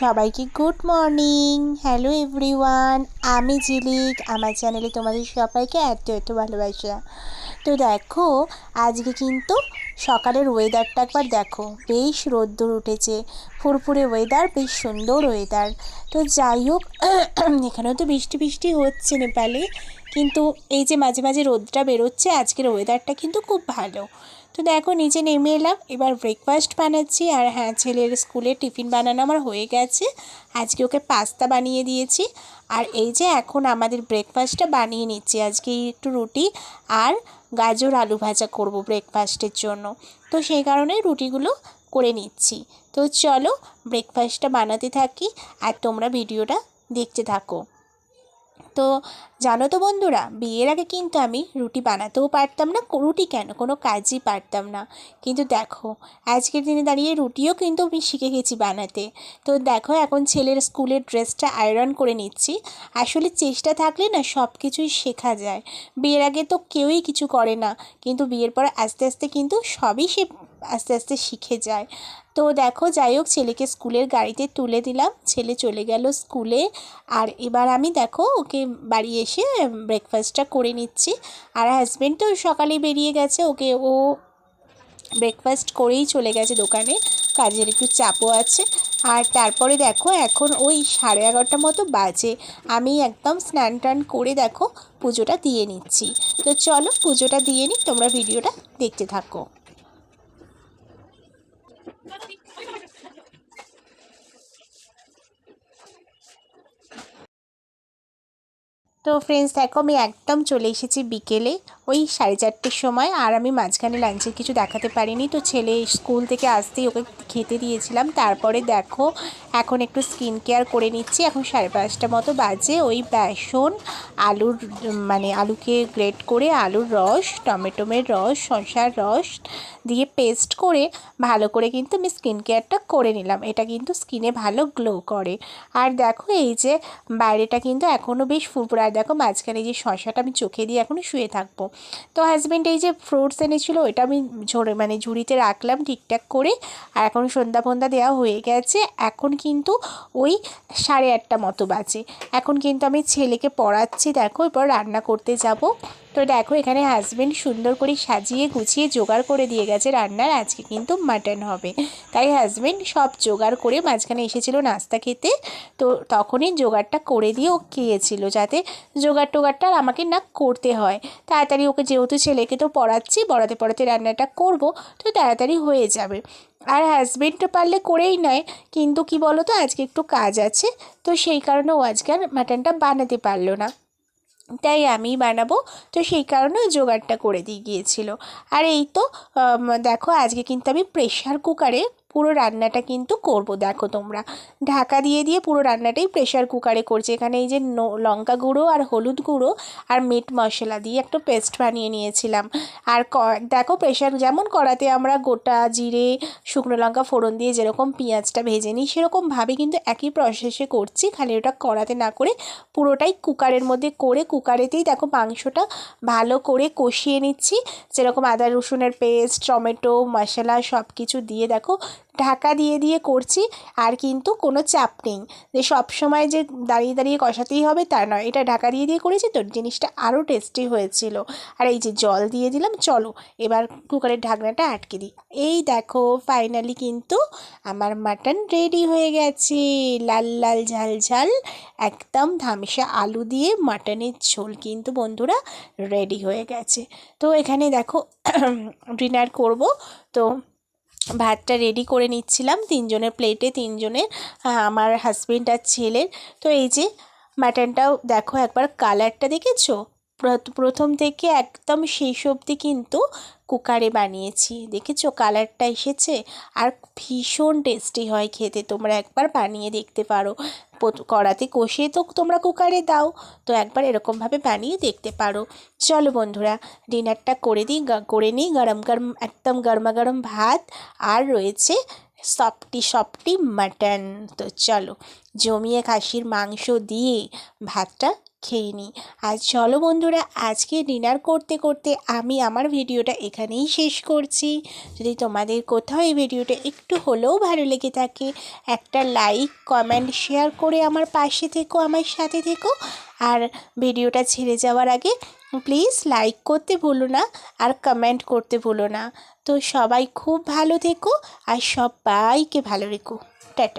সবাইকে good morning. Hello everyone আমি জিলিক। আমার চ্যানেলে তোমাদের সবাইকে এত এত ভালোবাসা। তো দেখো, আজকে কিন্তু সকালের ওয়েদারটা একবার দেখো। বেশ রোদ্দুর উঠেছে। ফুরফুরে ওয়েদার বেশ সুন্দর ওয়েদার তো যাই হোক, এখানেও তো বৃষ্টি বৃষ্টি হচ্ছে নেপালে। কিন্তু এই যে মাঝে মাঝে রোদটা বেরোচ্ছে, আজকের ওয়েদারটা কিন্তু খুব ভালো। তো দেখো, নিচে নেমে এলাম। এবার ব্রেকফাস্ট বানাচ্ছি। আর হ্যাঁ ছেলের স্কুলে টিফিন বানানো আমার হয়ে গেছে। আজকে ওকে পাস্তা বানিয়ে দিয়েছি। আর এই যে এখন আমাদের ব্রেকফাস্টটা বানিয়ে নিচ্ছি। আজকে একটু রুটি আর গাজর আলু ভাজা করব ব্রেকফাস্টের জন্য। তো সেই কারণে রুটিগুলো করে নিচ্ছি। তো চলো ব্রেকফাস্টটা বানাতে থাকি। আর তোমরা ভিডিওটা দেখতে থাকো। তো জানো তো বন্ধুরা, বিয়ের আগে কিন্তু আমি রুটি বানাতেও পারতাম না রুটি কেন? কোনো কাজই পারতাম না। কিন্তু দেখো, আজকের দিনে দাঁড়িয়ে রুটিও কিন্তু আমি শিখে গেছি বানাতে। তো দেখো, এখন ছেলের স্কুলের ড্রেসটা আয়রন করে নিচ্ছি। আসলে চেষ্টা থাকলে না সব কিছুই শেখা যায়। বিয়ের আগে তো কেউই কিছু করে না, কিন্তু বিয়ের পর আস্তে আস্তে কিন্তু সবই সে আস্তে আস্তে শিখে যায়। তো দেখো, যাই হোক, ছেলেকে স্কুলের গাড়িতে তুলে দিলাম। ছেলে চলে গেল স্কুলে। আর এবার আমি দেখো, ওকে বাড়ি এসে ব্রেকফাস্টটা করে নিচ্ছি। আর হাজব্যান্ড তো সকালে বেরিয়ে গেছে। ওকে ও ব্রেকফাস্ট করেই চলে গেছে দোকানে। কাজের একটু চাপও আছে। আর তারপরে দেখো, এখন ওই সাড়ে এগারোটা মতো বাজে। আমি একদম স্নান টান করে দেখো, পুজোটা দিয়ে নিচ্ছি। তো চলো, পুজোটা দিয়ে নিই। তোমরা ভিডিওটা দেখতে থাকো। তো ফ্রেন্ডস দেখো আমি একদম চলে এসেছি বিকেলে। ওই সাড়ে চারটের সময় আর আমি মাঝখানে লাঞ্চের কিছু দেখাতে পারিনি। তো ছেলে স্কুল থেকে আসতেই ওকে খেতে দিয়েছিলাম। তারপরে দেখো, এখন একটু স্কিন কেয়ার করে নিচ্ছি। এখন সাড়ে পাঁচটা মতো বাজে। ওই বেসন, আলুর মানে আলুকে গ্রেট করে আলুর রস টমেটোমের রস শসার রস দিয়ে পেস্ট করে ভালো করে কিন্তু আমি স্কিন কেয়ারটা করে নিলাম। এটা কিন্তু স্কিনে ভালো গ্লো করে। আর দেখো, এই যে বাইরেটা কিন্তু এখনও বেশ ফুরফুরা আর দেখো, মাঝখানে যে শশাটা আমি চোখে দিয়ে এখনও শুয়ে থাকব। তো হাজব্যান্ড এই যে ফ্রুটস এনেছিল, ওইটা আমি ঝরে মানে ঝুড়িতে রাখলাম ঠিকঠাক করে, আর এখন সন্ধ্যা ফন্দা দেওয়া হয়ে গেছে। এখন কিন্তু ওই সাড়ে আটটা মতো বাজে। এখন কিন্তু আমি ছেলেকে পড়াচ্ছি, দেখো, এরপর রান্না করতে যাব। তো দেখো, এখানে হাজব্যান্ড সুন্দর করে সাজিয়ে গুছিয়ে জোগাড় করে দিয়ে গেছে রান্নার। আজকে কিন্তু মাটন হবে। তাই হাজব্যান্ড সব জোগাড় করে মাঝখানে এসেছিল নাস্তা খেতে। তো তখনই জোগাড়টা করে দিয়ে ও খেয়েছিল যাতে জোগাড় টোগাড়টা আর আমাকে না করতে হয়। তাড়াতাড়ি ওকে যেহেতু ছেলেকে তো পড়াচ্ছি, পড়াতে পড়াতে রান্নাটা করব, তো তাড়াতাড়ি হয়ে যাবে। আর হাজব্যান্ড পারলে করেই নেয়, কিন্তু কি বলো তো আজকে একটু কাজ আছে, তো সেই কারণে ও আজকে আর মাটনটা বানাতে পারল না। তাই আমি বানাবো। তো সেই কারণে জোগাড়টা করে দিয়ে গিয়েছিল। আর এই তো দেখো আজকে কিন্তু আমি প্রেশার কুকারে পুরো রান্নাটা কিন্তু করব, দেখো তোমরা। ঢাকা দিয়ে দিয়ে পুরো রান্নাটাই প্রেশার কুকারে করছি। এখানে এই যে লঙ্কা গুঁড়ো আর হলুদ গুঁড়ো আর মিট মশলা দিয়ে একটা পেস্ট বানিয়ে নিয়েছিলাম। আর দেখো প্রেশার যেমন কড়াতে আমরা গোটা জিরে, শুকনো লঙ্কা, ফোড়ন দিয়ে যেরকম পেঁয়াজটা ভেজে নিই সেরকমভাবে কিন্তু একই প্রসেসে করছি, খালি ওটা কড়াতে না করে পুরোটাই কুকারের মধ্যে করে কুকারেতেই দেখো মাংসটা ভালো করে কষিয়ে নিচ্ছি। যেরকম আদা রসুনের পেস্ট টমেটো, মশলা সব কিছু দিয়ে দেখো ঢাকা দিয়ে দিয়ে করছি, আর কিন্তু কোনো চাপ নেই। যে সব সময় যে দাঁড়িয়ে দাঁড়িয়ে কষাতেই হবে তা নয়। এটা ঢাকা দিয়ে দিয়ে করেছি তো, জিনিসটা আরও টেস্টি হয়েছিল। আর এই যে জল দিয়ে দিলাম, চলো এবার কুকারের ঢাকনাটা আটকে দিই। এই দেখো ফাইনালি কিন্তু আমার মাটন রেডি হয়ে গেছে। লাল লাল, ঝাল ঝাল, একদম ধামসা আলু দিয়ে মাটনের ঝোল কিন্তু বন্ধুরা রেডি হয়ে গেছে। তো এখানে দেখো ডিনার করব। তো ভাতটা রেডি করে নিচ্ছিলাম। তিনজনের প্লেটে তিনজনের আমার হাজব্যান্ড আর ছেলের। তো এই যে মাটনটাও দেখো একবার কালারটা দেখেছ? প্রথম থেকে একদম শেষ অবধি কিন্তু কুকারে বানিয়েছি। দেখেছ? কালারটা এসেছে আর ভীষণ টেস্টি হয় খেতে। তোমরা একবার বানিয়ে দেখতে পারো। কড়াতে কষিয়ে তো তোমরা কুকারে দাও, তো একবার এরকমভাবে বানিয়ে দেখতে পারো। চলো বন্ধুরা, ডিনারটা করে দিই করে নিই। গরম গরম, একদম গরমা গরম ভাত আর রয়েছে সফটি সফটি মাটন। তো চলো, জমিয়ে খাসির মাংস দিয়ে ভাতটা খেয়ে নিই। আর চলো বন্ধুরা, আজকে ডিনার করতে করতে আমি আমার ভিডিওটা এখানেই শেষ করছি। যদি তোমাদের কোথাও এই ভিডিওটা একটু হলেও ভালো লেগে থাকে, একটা লাইক কমেন্ট শেয়ার করে আমার পাশে থেকো, আমার সাথে থেকো। আর ভিডিওটা ছেড়ে যাওয়ার আগে প্লিজ লাইক করতে ভুলো না আর কমেন্ট করতে ভুলো না। তো সবাই খুব ভালো থেকো আর সবাইকে ভালো রেখো। টাটা।